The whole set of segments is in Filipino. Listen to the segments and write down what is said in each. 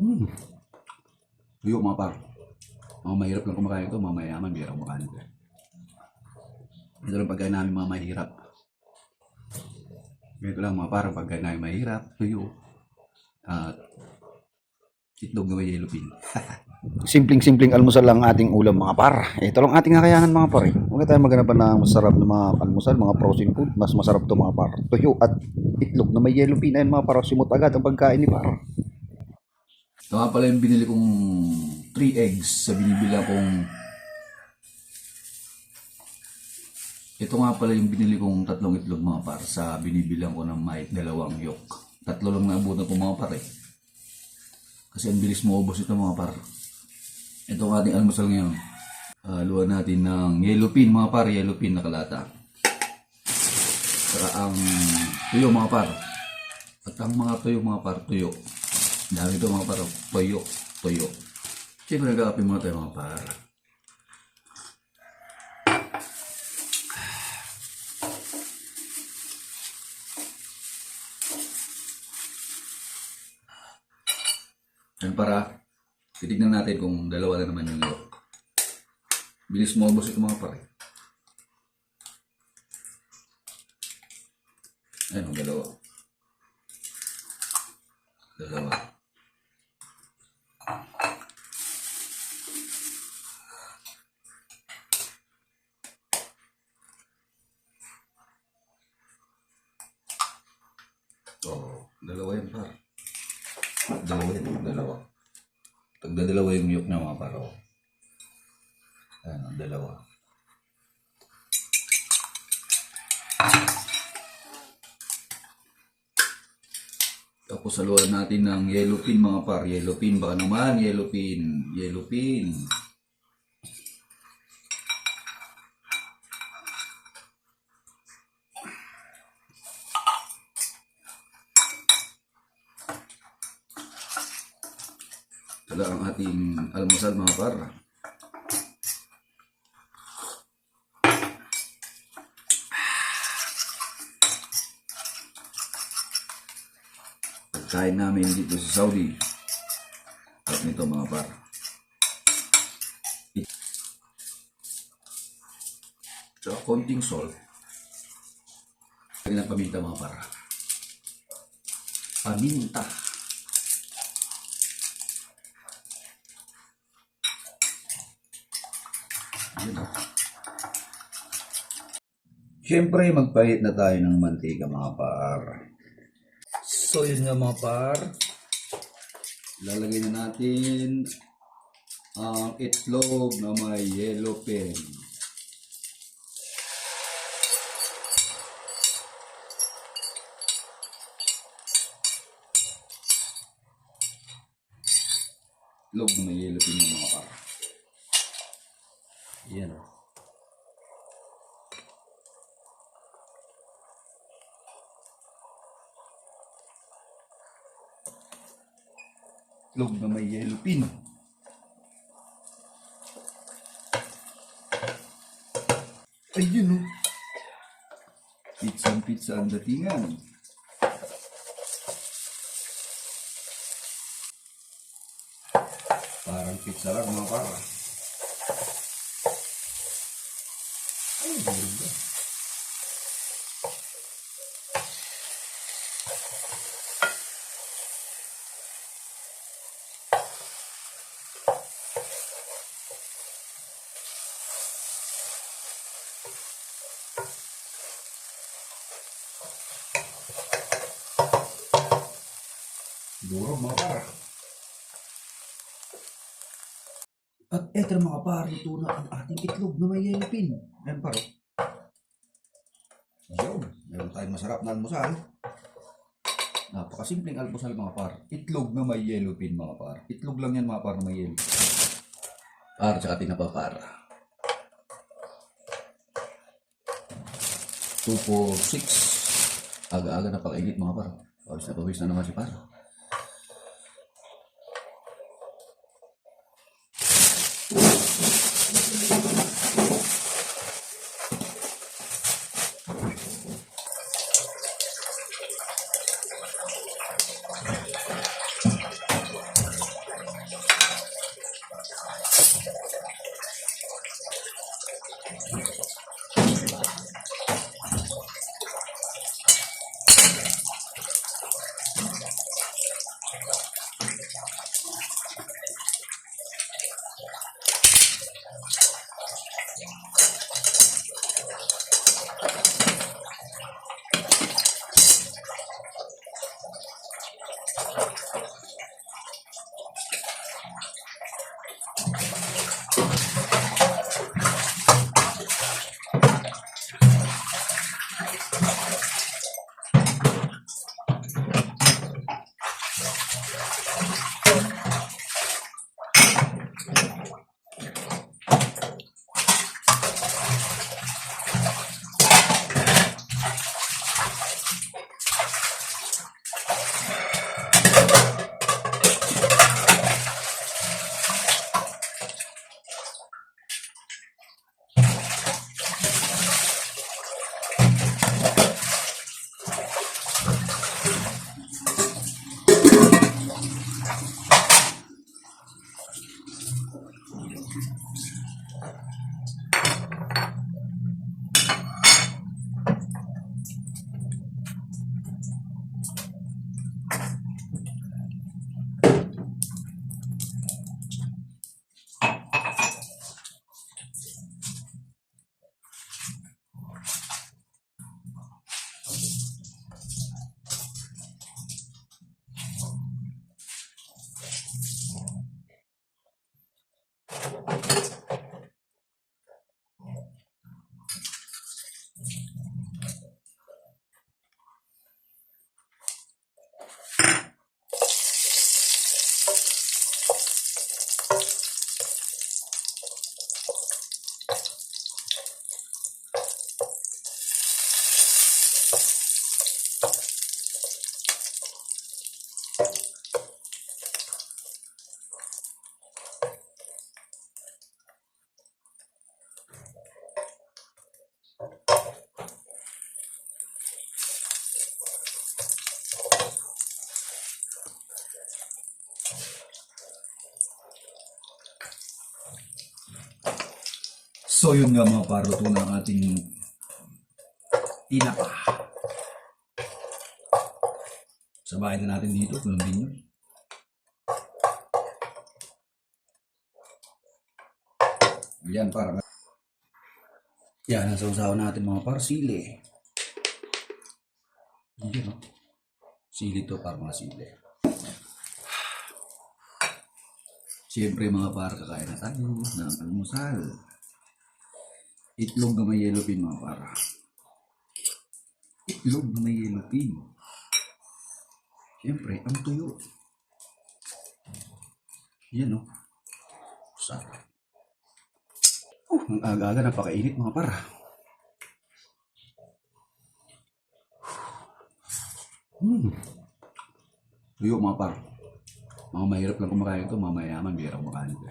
Hmm. Tuyo mga par. Mga mahirap lang kumakain ito, mga mayaman, bihira kumakain ito. Ito lang pagkain namin mga mahirap. Ganito lang mga par, pagkain namin mahirap, tuyo. At itlog na may yellow pin. Simpleng-simpleng almusal lang ating ulam mga par. Ito lang ating kakayanan mga par. Eh. Huwag tayo maghanap ng masarap na mga almusal, mga frozen food. Mas masarap to mga par. Tuyo at itlog na may yellow pin. Ayun mga par, simot agad ang pagkain ni par. Ito nga pala yung binili kong 3 eggs sa binibili kong Ito nga pala yung binili kong tatlong itlog mga par sa binibilang ko ng may dalawang yolk. Tatlo lang naabutan ko mga par eh. Kasi ang bilis mo ubos ito mga par. Ito ang ating almusal ngayon. Uh, luwan natin ng yellow pin mga par, yellow pin na kalata. Saka ang tuyo mga par. At ang mga tuyo mga par, tuyo. Dami ito mga par, tuyo, tuyo. Siyempre nag-aapin muna tayo mga par. Yan para titignan natin kung dalawa na naman yung yolk. Bilis mo ubos ito mga pare. Ayun, ang dalawa. Dalawa. Oh, dalawa yan par. Dalawa yan, dalawa. Tagdadalawa yung yolk niya mga paro. Ayan, ang dalawa. Tapos saluhan natin ng yellow pin mga par. Yellow pin, baka naman, yellow pin. Yellow pin. Ito ang ating almusal mga par. Pagkain namin dito sa Saudi. At nito mga par. So, konting salt. Kailang paminta mga par. Paminta. Yun o. Siyempre, magpahit na tayo ng mantika mga par. So, yun nga mga par. Lalagay na natin ang itlog na may yellow pen. Itlog na may yellow pen mga par. Yan o. Itlog na may yellow pin. Ayun o. Pizza pizza ang datingan. Parang pizza lang mga para. Ay, ganda. Siguro mga para. At eto mga par, luto na ang ating itlog na may yellow pin. Ayan paro. Yun, meron tayong masarap na almusal. Napakasimpleng almusal mga par. Itlog na may yellow pin mga par. Itlog lang yan mga par na may yellow pin. Par, tsaka tinapa par. 2 for 6. Aga-aga na pakainit mga par. Pawis na pawis na naman si par. So yun nga mga par, luto na ang ating tinapa. Sabahin na natin dito, kung yun. Yan, para Yan, ang sausawa natin mga par, sili. Yan, no? Sili to, para mga sili. Siyempre mga par, kakain na tayo ng almusal. Itlog na may yellow pin mga para. Itlog na may yellow pin. Siyempre, ang tuyo. Yan o. Sarap. Oh, ang aga-aga napakainit mga para. Hmm. Tuyo mga par. Mga mahirap lang kumakain ito, mga mayaman, bihirap kumakain ito.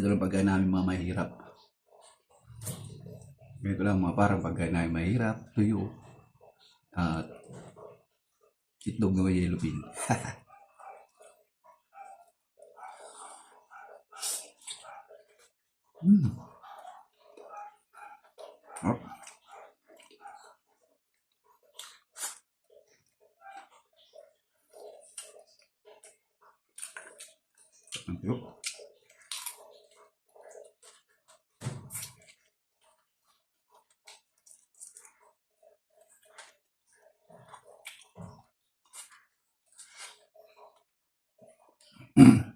Ito lang pagkain namin mga mahirap. Ganito lang mga parang pagkain namin mahirap, tuyo, at itlog na may yellow pin. mm. Oh. Ang tuyo. mm.